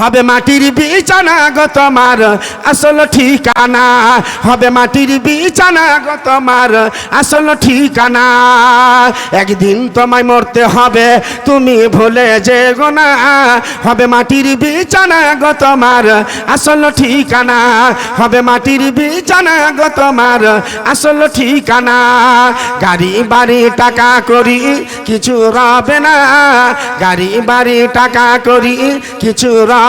হবে মাটির বিছানা গো তোমার, আসল ঠিকানা। হবে মাটির বিছানা গো তোমার, আসল ঠিকানা। একদিন তোমায় মরতে হবে, তুমি ভুলে যে না। হবে মাটির বিছানা গো তোমার, আসল ঠিকানা। হবে মাটির বিছানা গো তোমার, আসল ঠিকানা। গাড়ি, বাড়ি, টাকা করি, কিছু রবে না। গাড়ি, বাড়ি, টাকা করি, কিছু রবে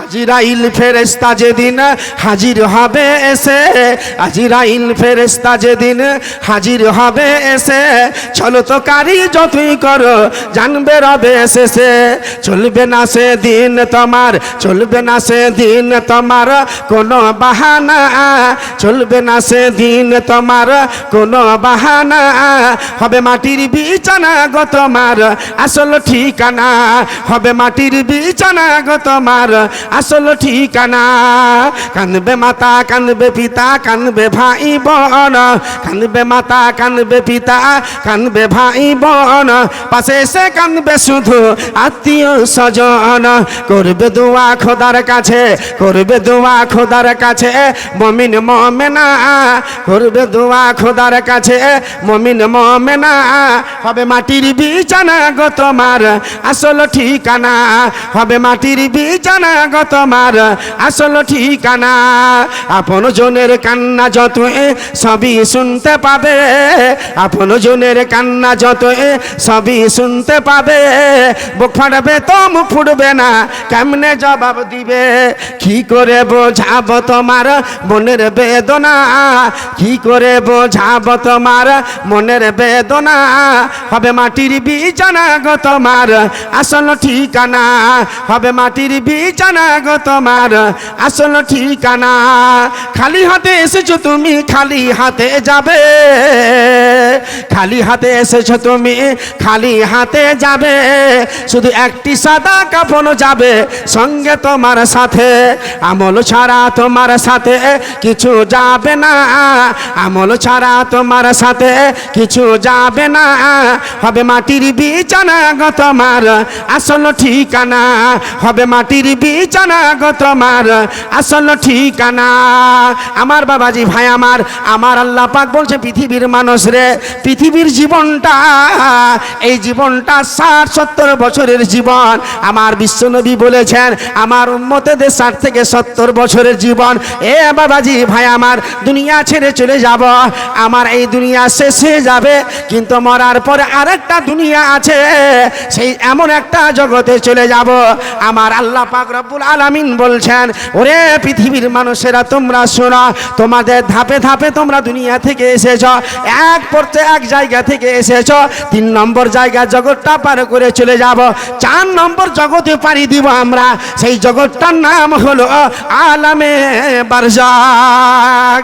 আজিরাইল ফেরেস্তা যেদিন হাজির হবে এসে আজিরাইল ফেরেস্তা যেদিন হাজির হবে এসে, চলো তো কারি যতই করো, জানবে রবে শেষে চলবে না সে দিন তোমার, চলবে না সে দিন তোমার কোনো বাহানা। চলবে না সে দিন তোমার কোনো বাহানা। হবে মাটির বিছানা গো তোমার, আসল ঠিকানা। হবে মাটির বিছানা গো তোমার আসল ঠিকানা। কানবে মাতা, কানবে পিতা, কানবে ভাই বোন। কানবে মাতা, কানবে পিতা, কানবে ভাই বোন। পাশে এসে কানবে শুধু আত্মীয় স্বজন। করবে দোয়া খোদার কাছে, করবে দোয়া খোদার কাছে, মমিন মমেনা। করবে দোয়া খোদার কাছে, মমিন মমেনা। হবে মাটির বিছানা গো তোমার, আসল ঠিকানা। হবে মাটির বিছানা গো তোমার, আসল ঠিকানা। আপন জনের কান্না যত সবই শুনতে পাবে, আপন জনের কান্না যত সবই শুনতে পাবে, বুক ফাটবে তো, মুখ ফুটবে না, কেমনে জবাব দিবে? কি করে বোঝাবো তোমার মনের বেদনা? কি করে বোঝাবো তোমার মনের বেদনা? হবে মাটির বিছানা গো তোমার, আসল ঠিকানা। হবে মাটির বিছানা গো তোমার, আসল ঠিকানা। খালি হাতে এসেছ তুমি, খালি হাতে যাবে। খালি হাতে এসেছ তুমি, খালি হাতে যাবে। শুধু একটি সাদা কাপন যাবে সঙ্গে তোমার সাথে। আমল ছাড়া তোমার সাথে কিছু যাবে না। আমল ছাড়া তোমার সাথে কিছু যাবে না। হবে মাটির বিছানা গো তোমার, আসল ঠিকানা। হবে মাটির বিছানা তোমার, আসল ঠিকানা। আমার বাবাজি ভাই আমার আমার আল্লাহ পাক বলছে, পৃথিবীর মানুষ রে, পৃথিবীর জীবনটা, এই জীবনটা ষাট, সত্তর বছরের জীবন। আমার বিশ্বনবী বলেছেন, আমার উন্মতেদের ষাট থেকে সত্তর বছরের জীবন। এ বাবাজি ভাই আমার, দুনিয়া ছেড়ে চলে যাব। আমার এই দুনিয়া শেষ হয়ে যাবে, কিন্তু মরার পরে আরেকটা দুনিয়া আছে, সেই এমন একটা জগতে চলে যাব। আমার আল্লাহ পাক রব্বুল আলামিন বলছেন, ওরে পৃথিবীর মানুষেরা, তোমরা শোনা, তোমাদের ধাপে ধাপে তোমরা দুনিয়া থেকে এসেছ, এক পড়তে এক জায়গা থেকে এসেছ, তিন নম্বর জায়গা জগৎটা পার করে চলে যাব, চার নম্বর জগতে পাড়ি দিব আমরা, সেই জগৎটার নাম হলো আলামে বারজাক।